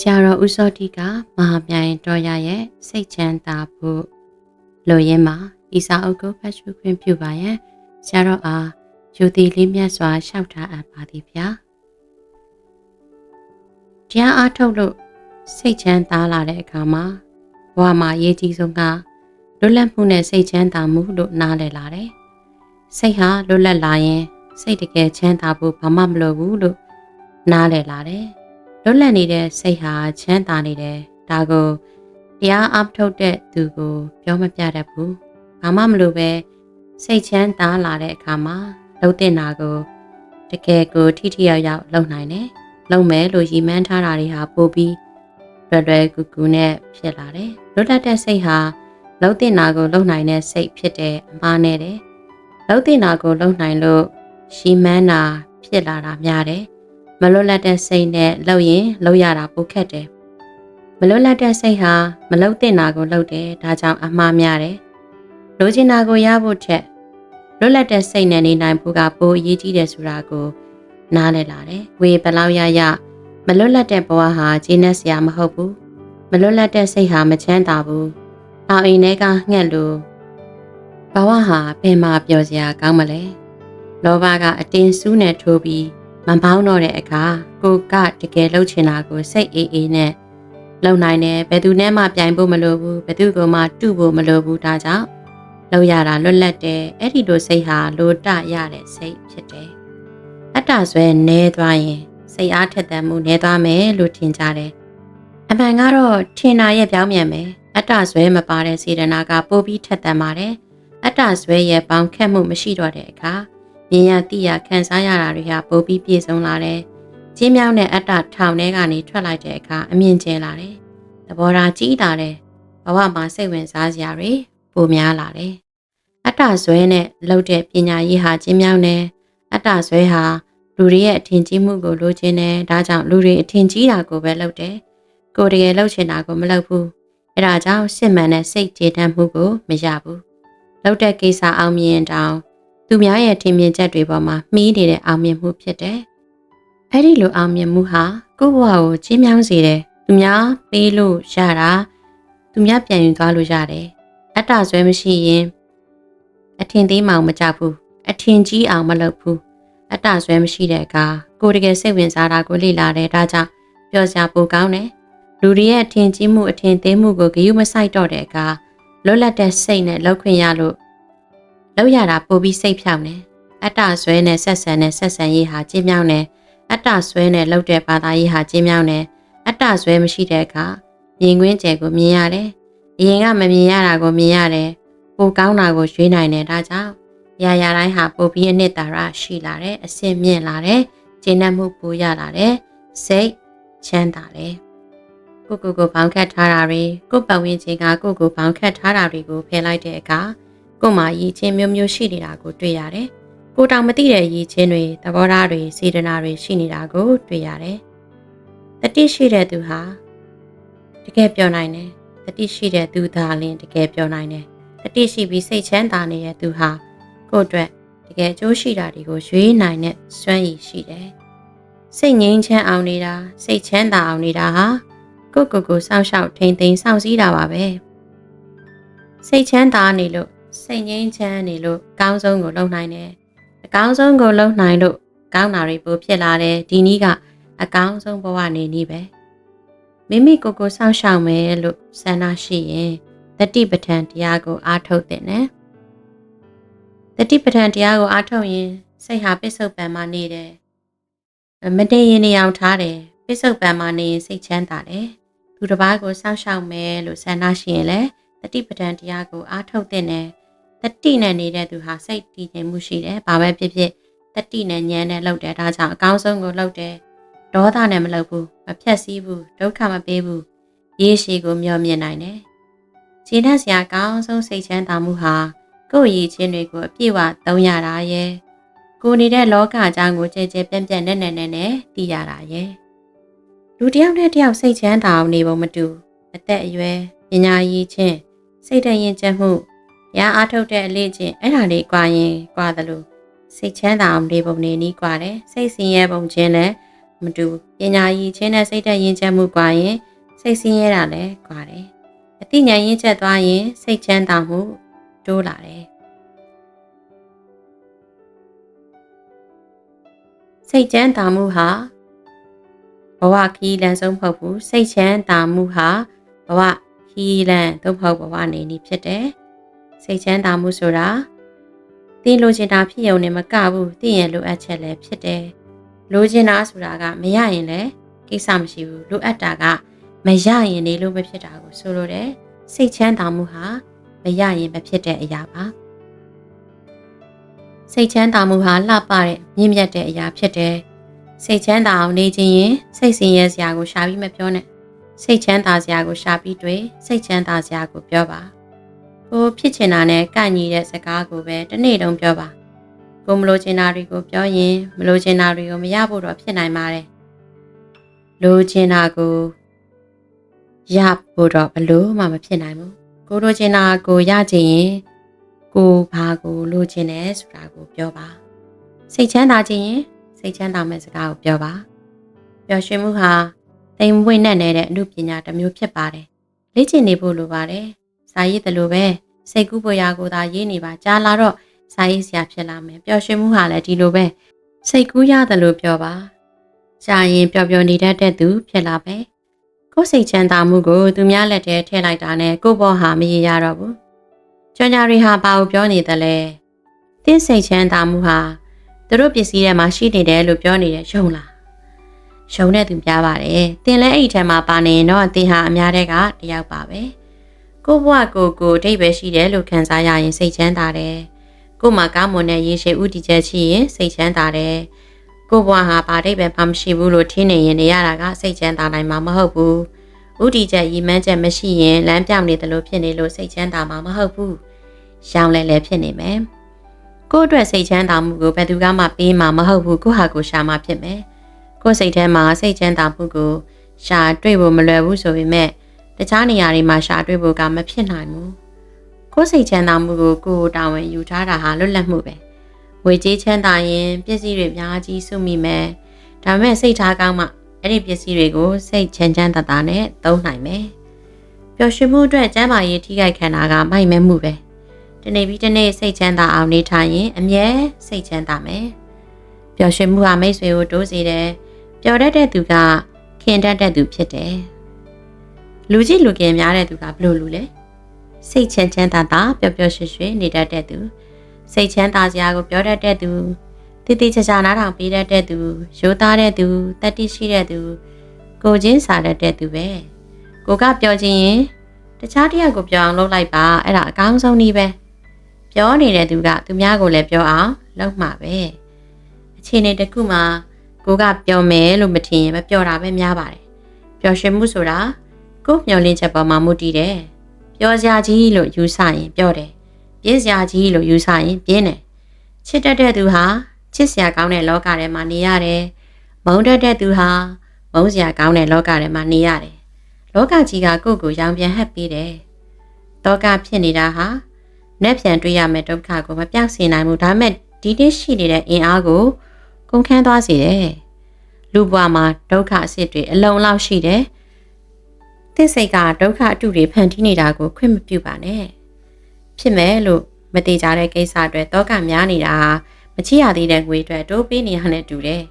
ဆရာတော်ဦးစောတိကမဟာမြိုင်တော်ရရဲ့စိတ်ချမ်းသာဖို့လိုရင်းမှာဤစာအုပ်ကိုဖတ်ရှုခွင့်ပြုပါရန်ဆရာတော်အားယူသည်လေးမြတ်စွာလျှောက်ထားအပ်ပါသည်ဗျာတရားအားထုတ်လို့စိတ်ချမ်းသာလာတဲ့အခါမှာဘဝမှာအရေးကြီးဆုံးကလွတ်လပ်မှုနဲ့စိတ်ချမ်းသာမှုလို့နားလည်လာတယ်စိတ်ဟာလွတ်လပ်လာရင် စိတ်တကယ်ချမ်းသာဖို့ဘာမှမလိုဘူးလို့နားလည်လာတယ် လွတ်လပ်နေတဲ့စိတ်ဟာချမ်းသာနေတယ်ဒါကိုတရားအားထုတ်တဲ့သူကို ပြောမပြတတ်ဘူးဘာမှမလိုပဲစိတ်ချမ်းသာလာတဲ့အခါမှာလှုပ်တဲ့နာကိုတကယ်ကိုထိထိရောက်ရောက်လုပ်နိုင်တယ်လုပ်မယ်လို့ရည်မှန်းထားတာတွေဟာပို့ပြီးလွယ်လွယ်ကူကူနဲ့ဖြစ်လာတယ်လွတ်လပ်တဲ့စိတ်ဟာလှုပ်တဲ့နာကိုလှုပ်နိုင်တဲ့စိတ်ဖြစ်တဲ့အမှားနဲ့တယ်လှုပ်တဲ့နာကိုလှုပ်နိုင်လို့ရှီမန်းနာဖြစ်လာတာများတယ် မလွတ်လပ်တဲ့စိတ်နဲ့လှုပ်ရင်လှုပ်ရတာပိုခက်တယ်မလွတ်လပ်တဲ့စိတ်ဟာမလှုပ်တဲ့နာကိုလှုပ်တယ်ဒါကြောင့်အမှားများတယ်လိုချင်တာကိုရဖို့ထက်လွတ်လပ်တဲ့စိတ်နဲ့နေနိုင်ဖို့ကပိုအရေးကြီးတယ်ဆိုတာကိုနားလည်လာတယ်ဝေဘယ်လောက်ရရမလွတ်လပ်တဲ့ဘဝဟာကျင်းနေစရာမဟုတ်ဘူးမလွတ်လပ်တဲ့စိတ်ဟာမချမ်းသာဘူးအောင်အိမ်ထဲကငှက်လို့ဘဝဟာဘယ်မှာပျော်စရာကောင်းမလဲလောဘကအတင်းစူးနဲ့ထိုးပြီး မပေါင်းတော့တဲ့အခါကိုကတကယ်လှုပ်ချင်တာကိုစိတ်အေးအေးနဲ့လုံနိုင်တယ်ဘယ်သူနဲ့မှပြိုင်ဖို့မလိုဘူးဘယ်သူကမှတုဖို့မလိုဘူးဒါကြောင့်လောက်ရတာလွတ်လပ်တယ်အဲ့ဒီလိုစိတ်ဟာလိုတရတဲ့စိတ်ဖြစ်တယ်အတ္တဆွဲနဲသွားရင်စိတ်အားထက်သန်မှုနဲသွားမယ်လို့ထင်ကြတယ်အမှန်ကတော့ထင်တာရဲ့ပြောင်းပြန်မယ်အတ္တဆွဲမပါတဲ့စေတနာကပိုပြီးထက်သန်ပါတယ်အတ္တဆွဲရဲ့ပေါင်းခတ်မှုမရှိတော့တဲ့အခါ မြင်ရသိရခံစားရတာတွေဟာပိုပြီးပြည့်စုံလာတယ်ကျင်းမြောင်းတဲ့အတ္တထောင်ထဲကနေထွက်လိုက်တဲ့အခါအမြင်ကျလာတယ်သဘောထားကြီးလာတယ်ဘဝမှာစိတ်ဝင်စားစရာတွေပိုများလာတယ်အတ္တဇွဲနဲ့လှုပ်တဲ့ပညာရေးဟာကျင်းမြောင်းတယ်အတ္တဇွဲဟာလူတွေရဲ့အထင်ကြီးမှုကိုလိုချင်တယ်ဒါကြောင့်လူတွေအထင်ကြီးတာကိုပဲလုပ်တယ်ကိုယ်တကယ်လှုပ်ချင်တာကိုမလုပ်ဘူးအဲဒါကြောင့်စစ်မှန်တဲ့စိတ်ကျေနပ်မှုကိုမရဘူးလှုပ်တဲ့ကိစ္စအောင်မြင်တောင် သူများရဲ့ထင်မြင်ချက်တွေပေါ်မှာမှီးနေတဲ့အောင်မြင်မှုဖြစ်တယ်အဲ့ဒီလိုအောင်မြင်မှုဟာကိုယ့်ဘဝကိုကျင်းမြောင်းစေတယ်သူများပေးလို့ရတာသူများပြန်ယူသွားလို့ရတယ်အတ္တဆွဲမရှိရင်အထင်သေးမှောင်မကြောက်ဘူးအထင်ကြီးအောင်မလုပ်ဘူးအတ္တဆွဲမရှိတဲ့အခါကိုယ်တကယ်စိတ်ဝင်စားတာကိုလေ့လာတယ်ဒါကြောင့်ပျော်စရာပိုကောင်းတယ်လူတွေရဲ့အထင်ကြီးမှုအထင်သေးမှုကိုဂရုမစိုက်တော့တဲ့အခါလွတ်လပ်တဲ့စိတ်နဲ့လောက်ခွင့်ရလို့ လောက်ရတာပိုပြီးစိတ်ဖြောင်းတယ်အတ္တဆွဲနဲ့ဆက်ဆံတဲ့ဆက်ဆံရေးဟာကျင်းမြောင်းတယ်အတ္တဆွဲနဲ့လောက်တဲ့ဘာသာရေးဟာကျင်းမြောင်းတယ်အတ္တဆွဲမရှိတဲ့အခါမြင်ကွင်းကျယ်ကိုမြင်ရတယ်အရင်ကမမြင်ရတာကိုမြင်ရတယ်ပိုကောင်းတာကိုရွေးနိုင်တယ်ဒါကြောင့်ရာရာတိုင်းဟာပိုပြီးအနှစ်သာရရှိလာတယ်အစင်မြင့်လာတယ်ကျင့်တတ်မှုပိုရလာတယ်စိတ်ချမ်းသာတယ်ကိုကိုကိုဘောင်းခတ်ထားတာတွေကိုပတ်ဝန်းကျင်ကကိုကိုဘောင်းခတ်ထားတာတွေကိုဖယ်လိုက်တဲ့အခါ ကိုမှရည်ချင်းမျိုးမျိုးရှိနေတာကိုတွေ့ရတယ်ကိုတောင်မသိတဲ့ရည်ချင်းတွေသဘောထားတွေစေတနာတွေရှိနေတာကိုတွေ့ရတယ်တတိရှိတဲ့သူဟာတကယ်ပြောနိုင်တယ်တတိရှိတဲ့သူသာလင်တကယ်ပြောနိုင်တယ်တတိရှိပြီးစိတ်ချမ်းသာနေတဲ့သူဟာကိုယ့်အတွက်တကယ်အကျိုးရှိတာတွေကိုရွေးနိုင်တဲ့စွမ်းရည်ရှိတယ်စိတ်ငြိမ်းချမ်းအောင်နေတာစိတ်ချမ်းသာအောင်နေတာဟာကိုယ့်ကိုယ်ကိုစောင့်ရှောက်ထိန်သိမ်းစောင့်စည်းတာပါပဲစိတ်ချမ်းသာနေလို့ စိတ်ငြိမ်းချမ်းနေလို့အကောင်းဆုံးကိုလုပ်နိုင်တယ်အကောင်းဆုံးကိုလုပ်နိုင်လို့ကောင်းတာတွေပိုဖြစ်လာတယ်ဒီနည်းကအကောင်းဆုံးဘဝနေနည်းပဲမိမိကိုယ်ကိုစောင့်ရှောက်မယ်လို့ဆန္ဒရှိရင်တတိပဋ္ဌာန်တရားကိုအားထုတ်တဲ့နဲ့တတိပဋ္ဌာန်တရားကိုအားထုတ်ရင်စိတ်ဟာပစ္စုပန်မှာနေတယ်မတည်ရင်နေအောင်ထားတယ်ပစ္စုပန်မှာနေရင်စိတ်ချမ်းသာတယ်သူတစ်ပါးကိုစောင့်ရှောက်မယ်လို့ဆန္ဒရှိရင်လည်းတတိပဋ္ဌာန်တရားကိုအားထုတ်တဲ့နဲ့ တတိနဲ့နေတဲ့သူဟာစိတ်တည်ငြိမ်မှုရှိတယ်ဘာပဲဖြစ်ဖြစ်တတိနဲ့ဉာဏ်နဲ့လှုပ်တယ်ဒါကြောင့်အကောင်းဆုံးကိုလှုပ်တယ်ဒေါသနဲ့မလှုပ်ဘူးမဖြက်စီးဘူးဒုက္ခမပေးဘူးရေးရှိကိုမျှော်မြင်နိုင်တယ်ခြေနှက်စရာကောင်းဆုံးစိတ်ချမ်းသာမှုဟာကိုယ့်ရည်ချင်းတွေကိုအပြည့်အဝသုံးရတာရဲ့ကိုနေတဲ့လောကအကြောင်းကိုကြဲကြဲပြန့်ပြန့်နဲ့နဲ့နဲ့နဲ့သိရတာရဲ့လူတစ်ယောက်နဲ့တစ်ယောက်စိတ်ချမ်းသာအောင်နေပုံမတူအသက်အရွယ်ပညာရည်ချင်းစိတ်တရင်ကျက်မှု ရအားထုတ်တဲ့အလေးချင်းအဲ့ဒါလေးကွာရင်ကွာသလိုစိတ်ချမ်းသာအောင်နေပုံနေနီးကွာတယ်စိတ်ဆင်းရဲပုံချင်းလည်းမတူဘူးပညာရည်ချင်းနဲ့စိတ်သက်ရင်းချက်မှုကွာရင်စိတ်ဆင်းရဲတာလည်းကွာတယ်အသိဉာဏ်ရင်းချက်သွားရင်စိတ်ချမ်းသာမှုတိုးလာတယ်စိတ်ချမ်းသာမှုဟာဘဝခီးလန်းဆုံးမဟုတ်ဘူးစိတ်ချမ်းသာမှုဟာဘဝခီးလန်းသို့မဟုတ်ဘဝနေနည်းဖြစ်တယ် စိတ်ချမ်းသာမှုဆိုတာသင်လိုချင်တာဖြစ်ရုံနဲ့မကဘူးသင်ရဲ့လိုအပ်ချက်လည်းဖြစ်တယ်လိုချင်တာဆိုတာကမရရင်လည်းကိစ္စမရှိဘူးလိုအပ်တာကမရရင်နေလို့မဖြစ်တာကိုဆိုလိုတယ်စိတ်ချမ်းသာမှုဟာမရရင်မဖြစ်တဲ့အရာပါစိတ်ချမ်းသာမှုဟာလှပတဲ့မြင့်မြတ်တဲ့အရာဖြစ်တယ်စိတ်ချမ်းသာအောင်နေခြင်းရင်စိတ်ဆင်းရဲစရာကိုရှာပြီးမပြောနဲ့စိတ်ချမ်းသာစရာကိုရှာပြီးတွေ့စိတ်ချမ်းသာစရာကိုပြောပါ ကိုဖြစ်ချင်တာနဲ့ကန့်ညီတဲ့စကားကိုပဲတစ်နေ့လုံးပြောပါကိုမလိုချင်တာတွေကိုပြောရင်မလိုချင်တာတွေကိုမရဖို့တော့ဖြစ်နိုင်ပါတယ်လိုချင်တာကိုရဖို့တော့ဘလို့မှမဖြစ်နိုင်ဘူးကိုလိုချင်တာကိုရချင်ရင်ကိုဘာကိုလိုချင်တယ်ဆိုတာကိုပြောပါစိတ်ချမ်းသာခြင်းရင်စိတ်ချမ်းသာမဲ့စကားကိုပြောပါပျော်ရွှင်မှုဟာတိမ်မွေ့နဲ့နေတဲ့အမှုပညာတစ်မျိုးဖြစ်ပါတယ်လေ့ကျင့်နေဖို့လိုပါတယ် စာရေးတယ်လို့ပဲစိတ်ကူးပေါ်ရာကိုသာရေးနေပါကြားလာတော့စာရေးစရာဖြစ်လာမယ်ပျော်ရွှင်မှုဟာလည်းဒီလိုပဲစိတ်ကူးရတယ်လို့ပြောပါကြာရင်ပျော်ပျော်နေတတ်တဲ့သူဖြစ်လာပဲကိုယ်စိတ်ချမ်းသာမှုကိုသူများလက်ထဲထည့်လိုက်တာနဲ့ကိုယ့်ဘောဟာမရရတော့ဘူးကြွညာတွေဟာဘာကိုပြောနေသလဲတင်းစိတ်ချမ်းသာမှုဟာသူတို့ပစ္စည်းထဲမှာရှိနေတယ်လို့ပြောနေတယ်ရှုံလားရှုံတဲ့သူပြပါတယ်တင်လဲအဲ့ဒီထဲမှာပါနေရင်တော့တင်ဟာအများတဲ့ကတယောက်ပါပဲ ကိုဘွားကိုကိုအတိတ်ပဲရှိတယ်လို့ခံစားရရင်စိတ်ချမ်းသာတယ်ကိုမှာကားမွန်တဲ့ရေရှည်ဥတီချက်ရှိရင်စိတ်ချမ်းသာတယ်ကိုဘွားဟာဘာတိတ်ပဲမှမရှိဘူးလို့ထင်နေရင်နေရတာကစိတ်ချမ်းသာနိုင်မှာမဟုတ်ဘူးဥတီချက်ရီမန်းချက်မရှိရင်လမ်းပြောင်းနေတယ်လို့ဖြစ်နေလို့စိတ်ချမ်းသာမှာမဟုတ်ဘူးရောင်လဲလဲဖြစ်နေမယ်ကို့အတွက်စိတ်ချမ်းသာမှုကိုဘယ်သူကမှပေးမှာမဟုတ်ဘူးကိုဟာကိုရှာမှဖြစ်မယ်ကို့စိတ်ထဲမှာစိတ်ချမ်းသာမှုကိုရှာတွေ့ဖို့မလွယ်ဘူးဆိုပေမဲ့ တခြားနေရာတွေမှာရှာတွေ့ဖို့ကမဖြစ်နိုင်ဘူးကိုယ်စိတ်ချမ်းသာမှုကိုကိုယ်တာဝန်ယူထားတာဟာလွတ်လပ်မှုပဲငွေကြေးချမ်းသာရင်ပစ္စည်းတွေအများကြီးစုမိမယ်ဒါပေမဲ့စိတ်ထားကောင်းမှအဲ့ဒီပစ္စည်းတွေကိုစိတ်ချမ်းချမ်းသာသာနဲ့သုံးနိုင်မယ်ပျော်ရွှင်မှုအတွက်ကျန်းမာရေးထိခိုက်ခံတာကမိုက်မဲမှုပဲဒီနေ့ပြီးဒီနေ့စိတ်ချမ်းသာအောင်နေထိုင်ရင်အမြဲစိတ်ချမ်းသာမယ်ပျော်ရွှင်မှုဟာမိတ်ဆွေကိုတိုးစေတယ်ပျော်တတ်တဲ့သူကခင်တတ်တဲ့သူဖြစ်တယ် လူကြီးလူကင်များတဲ့သူကဘလို့လူလဲစိတ်ချမ်းချမ်းသာသာပျော်ပျော်ရွှင်ရွှင်နေတတ်တဲ့သူစိတ်ချမ်းသာစရာကိုပြောတတ်တဲ့သူတည်တည်ချာချာနားထောင်ပေးတတ်တဲ့သူရိုးသားတဲ့သူတတိရှိတဲ့သူကိုချင်းစားတတ်တဲ့သူပဲကိုကပြောခြင်းရင်တခြားတယောက်ကိုပြောအောင်လုပ်လိုက်ပါအဲ့ဒါအကောင်းဆုံးနည်းပဲပြောနေတဲ့သူကသူများကိုလည်းပြောအောင်လုပ်မှာပဲအခြေအနေတစ်ခုမှာကိုကပြောမယ်လို့မထင်ရင်မပြောတာပဲများပါတယ်ပျော်ရွှင်မှုဆိုတာ ကိုမျောလင်းချက်ပေါ်မှာမူတည်တယ်ပြောစရာကြီးလို့ယူဆရင်ပြောတယ်ပြင်းစရာကြီးလို့ယူဆရင်ပြင်းတယ်ချစ်တတ်တဲ့သူဟာချစ်စရာကောင်းတဲ့လောကထဲမှာနေရတယ်မုန်းတတ်တဲ့သူဟာမုန်းစရာကောင်းတဲ့လောကထဲမှာနေရတယ်လောကကြီးကကိုယ့်ကိုရောင်ပြန်ဟပ်ပေးတယ်တောကဖြစ်နေတာဟာနဲ့ပြန်တွေ့ရမယ့်ဒုက္ခကိုမပြောက်စေနိုင်ဘူးဒါမဲ့ဒီနေ့ရှိနေတဲ့အင်အားကိုကုန်ခန်းသွားစေတယ်လူဘဝမှာဒုက္ခအစစ်တွေအလုံးလောက်ရှိတယ် သစ်စိတ်ကဒုက္ခအတုတွေဖန်တီးနေတာကိုခွင့်မပြုပါနဲ့ဖြစ်မယ်လို့မတိကြတဲ့ကိစ္စအတွက်တောကများနေတာဟာမချရသေးတဲ့ငွေအတွက်တိုးပေးနေရတဲ့တူတယ်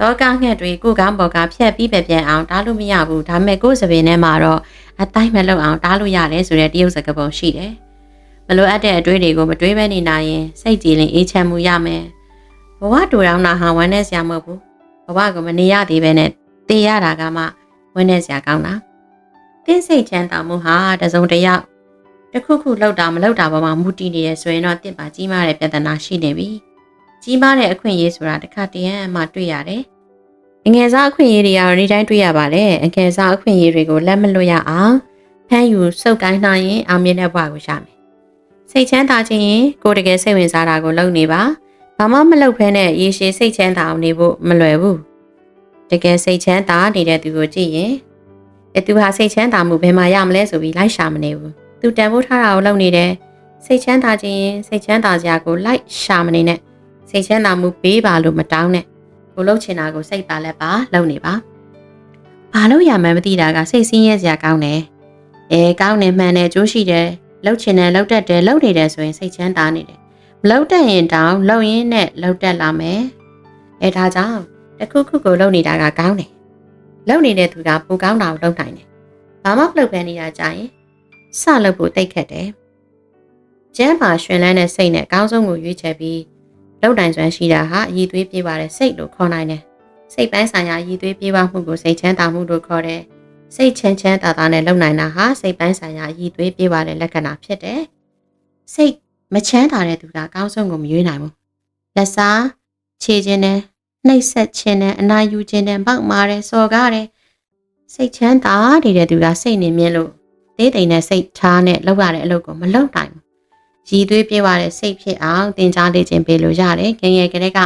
တောကငှက်တွေကိုကောင်းပေါ်ကဖြတ်ပြီးပဲပြန်အောင်တားလို့မရဘူးဒါမဲ့ကိုယ်စပင်ထဲမှာတော့အတိုင်းမလုံအောင်တားလို့ရတယ်ဆိုတဲ့တရုပ်စကားပုံရှိတယ်မလိုအပ်တဲ့အတွေးတွေကိုမတွေးဘဲနေနိုင်ရင်စိတ်ကြည်လင်အေးချမ်းမှုရမယ်ဘဝတူတောင်းတာဟာဝမ်းနဲ့စရာမဟုတ်ဘူးဘဝကမနေရသေးပဲနဲ့တည်ရတာကမှဝမ်းနဲ့စရာကောင်းတာ တင်းစိတ်ချမ်းသာမှုဟာတစုံတစ်ယောက်တစ်ခုခုလောက်တာမလောက်တာပေါ်မှာမူတည်နေရဆိုရင်တော့တစ်ပါကြီးမားတဲ့ပြဿနာရှိနေပြီကြီးမားတဲ့အခွင့်အရေးဆိုတာတစ်ခါတည်းမှတွေ့ရတယ်အငယ်စားအခွင့်အရေးတွေကတော့နေ့တိုင်းတွေ့ရပါတယ်အငယ်စားအခွင့်အရေးတွေကိုလက်မလွတ်ရအောင်ဖမ်းယူစုပ်ကိုင်းနိုင်ရင်အောင်မြင်တဲ့ဘဝကိုရမယ်စိတ်ချမ်းသာခြင်းရင်ကိုယ်တကယ်စိတ်ဝင်စားတာကိုလုပ်နေပါဘာမှမလုပ်ဖဲနဲ့ရေရှည်စိတ်ချမ်းသာအောင်နေဖို့မလွယ်ဘူးတကယ်စိတ်ချမ်းသာနေတဲ့သူကိုကြည့်ရင်အဲ သူဟာစိတ်ချမ်းသာမှုဘယ်မှာရမလဲဆိုပြီးလိုက်ရှာမနေဘူးသူတန်ဖိုးထားတာကိုလုပ်နေတယ်စိတ်ချမ်းသာခြင်းစိတ်ချမ်းသာစရာကိုလိုက်ရှာမနေနဲ့စိတ်ချမ်းသာမှုပေးပါလို့မတောင်းနဲ့ကိုလှုပ်ချင်တာကိုစိတ်ပါလက်ပါလှုပ်နေပါဘာလို့ရမှန်းမသိတာကစိတ်ဆင်းရဲစရာကောင်းတယ်အဲကောင်းနေမှန်တယ်ကြိုးရှိတယ်လှုပ်ချင်တယ်လှုပ်တတ်တယ်လှုပ်နေတယ်ဆိုရင်စိတ်ချမ်းသာနေတယ်မလှုပ်တတ်ရင်တောင်လှုပ်ရင်းနဲ့လှုပ်တတ်လာမယ်အဲဒါကြောင့်တစ်ခုခုကိုလှုပ်နေတာကကောင်းတယ် လှုပ်နေတဲ့သူကပိုကောင်းတာကိုလှုပ်နိုင်တယ်ဘာမှမလှုပ်ပဲနေတာကြရင်စလှုပ်ဖို့တိတ်ခတ်တယ်ကျမ်းပါရှင်လန်းတဲ့စိတ်နဲ့အကောင်းဆုံးကိုရွေးချယ်ပြီးလှုပ်နိုင်စွမ်းရှိတာဟာအည်သွေးပြေးပါတဲ့စိတ်လို့ခေါ်နိုင်တယ်စိတ်ပိုင်းဆိုင်ရာရည်သွေးပြေးပါမှုကိုစိတ်ချမ်းသာမှုလို့ခေါ်တယ်။စိတ်ချမ်းချမ်းသာသာနဲ့လုံနိုင်တာဟာစိတ်ပိုင်းဆိုင်ရာရည်သွေးပြေးပါတဲ့လက္ခဏာဖြစ်တယ်။စိတ်မချမ်းသာတဲ့သူကအကောင်းဆုံးကိုမရွေးနိုင်ဘူး။လက်စားခြေခြင်းနဲ့ နှိပ်ဆက်ခြင်းနဲ့အနာယူခြင်းနဲ့ပောက်မာတယ်စော်ကားတယ်စိတ်ချမ်းသာနေတဲ့သူကစိတ်နေမြင့်လို့သေးတိမ်နဲ့စိတ်ထားနဲ့လောက်ရတဲ့အလုပ်ကိုမလုပ်နိုင်ဘူး။ရည်သွေးပြေးပါတဲ့စိတ်ဖြစ်အောင်သင်ကြားလေ့ကျင့်ပေးလို့ရတယ်။ငယ်ငယ်ကလေးက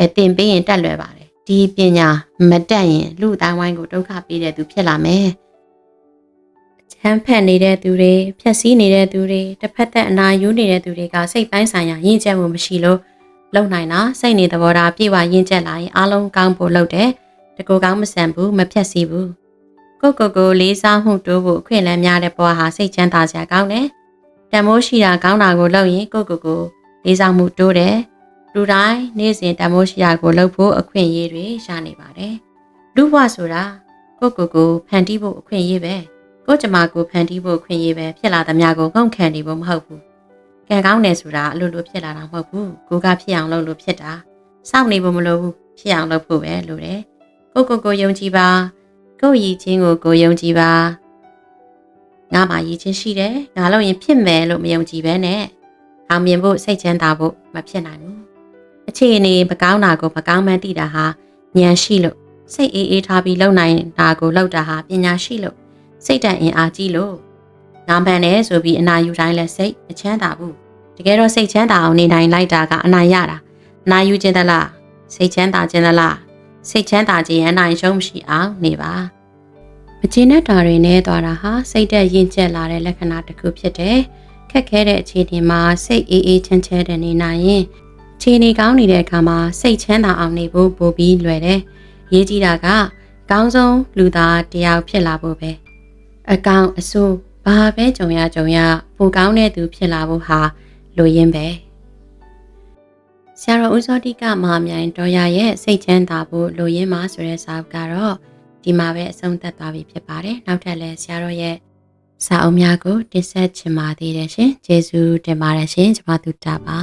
အသင်ပေးရင်တက်လွယ်ပါတယ်။ဒီပညာမတက်ရင်လူအတိုင်းဝိုင်းကိုဒုက္ခပေးတဲ့သူဖြစ်လာမယ်။ချမ်းဖက်နေတဲ့သူတွေဖြက်စီးနေတဲ့သူတွေတစ်ဖက်သက်အနာယူနေတဲ့သူတွေကစိတ်ပိုင်းဆိုင်ရာရင့်ကျက်မှုမရှိလို့ လုံနိုင်တာစိတ်နေသဘောထားပြေဝရင့်ကျက်လာရင်အားလုံးကောင်းဖို့လုပ်တယ်။တကူကောင်းမဆန်ဘူးမဖြက်စီးဘူး။ကိုကိုကိုလေးစားမှုတိုးဖို့အခွင့်အလမ်းများတဲ့ဘဝဟာစိတ်ချမ်းသာစရာကောင်းတယ်။တမိုးရှိတာကောင်းတာကိုလုပ်ရင်ကိုကိုကိုလေးစားမှုတိုးတယ်။လူတိုင်းနေ့စဉ်တမိုးရှိတာကိုလုပ်ဖို့အခွင့်အရေးတွေရနေပါတယ်။လူဘဝဆိုတာကိုကိုကိုဖန်တီးဖို့အခွင့်အရေးပဲ။ကိုကျမကိုဖန်တီးဖို့အခွင့်အရေးပဲဖြစ်လာသမျှကိုငုံခံနေဖို့မဟုတ်ဘူး။ ကံကောင်းတယ်ဆိုတာအလိုလိုဖြစ်လာတာမဟုတ်ဘူး။ကိုကဖြစ်အောင်လုပ်လို့ဖြစ်တာ။စောင့်နေဖို့မလိုဘူး။ဖြစ်အောင်လုပ်ဖို့ပဲလိုတယ်။ကိုကိုကိုယုံကြည်ပါ။ကိုရည်ချင်းကိုကိုယုံကြည်ပါ။ငါမှရည်ချင်းရှိတယ်။ငါလို့ရင်ဖြစ်မယ်လို့မယုံကြည်ပဲနဲ့။အောင်မြင်ဖို့စိတ်ချမ်းသာဖို့မဖြစ်နိုင်ဘူး။အခြေအနေမကောင်းတာကိုမကောင်းမှန်းသိတာဟာဉာဏ်ရှိလို့စိတ်အေးအေးထားပြီးလုံနိုင်တာကိုလောက်တာဟာပညာရှိလို့စိတ်တန်အင်အားကြီးလို့ ငါမှန်တယ်ဆိုပြီးအနာယူတိုင်းလဲစိတ်အချမ်းသာဘူးတကယ်တော့စိတ်ချမ်းသာအောင်နေနိုင်လိုက်တာကအနာရတာအနာယူခြင်းသလားစိတ်ချမ်းသာခြင်းသလားစိတ်ချမ်းသာခြင်းအနိုင်ရှုံးမရှိအောင်နေပါမကျေနပ်တာတွေနဲ့သွားတာဟာစိတ်သက်ရင်ကျက်လာတဲ့လက္ခဏာတစ်ခုဖြစ်တယ်ခက်ခဲတဲ့အခြေအနေမှာစိတ်အေးအေးချမ်းချမ်းတဲ့နေနိုင်ရင်ခြေနေကောင်းနေတဲ့အခါမှာစိတ်ချမ်းသာအောင်နေဖို့ပိုပြီးလွယ်တယ်ရေးကြည့်တာကကောင်းဆုံးလူသားတယောက်ဖြစ်လာဖို့ပဲအကောင်အဆိုး ဘာပဲကြုံရကြုံရပိုကောင်းတဲ့သူဖြစ်လာဖို့ဟာလိုရင်းပဲဆရာတော်ဦးစောတိကမဟာမြိုင်တော်ရရဲ့စိတ်ချမ်းသာဖို့လိုရင်းမှာဆိုတဲ့စာအုပ်ကတော့ဒီမှာပဲအဆုံးသတ်သွားပြီဖြစ်ပါတယ်နောက်ထပ်လည်းဆရာတော်ရဲ့စာအုပ်များကိုတင်ဆက်ချင်ပါသေးတယ်ရှင်ကျေးဇူးတင်ပါတယ်ရှင်ကျွန်မတို့တာပါ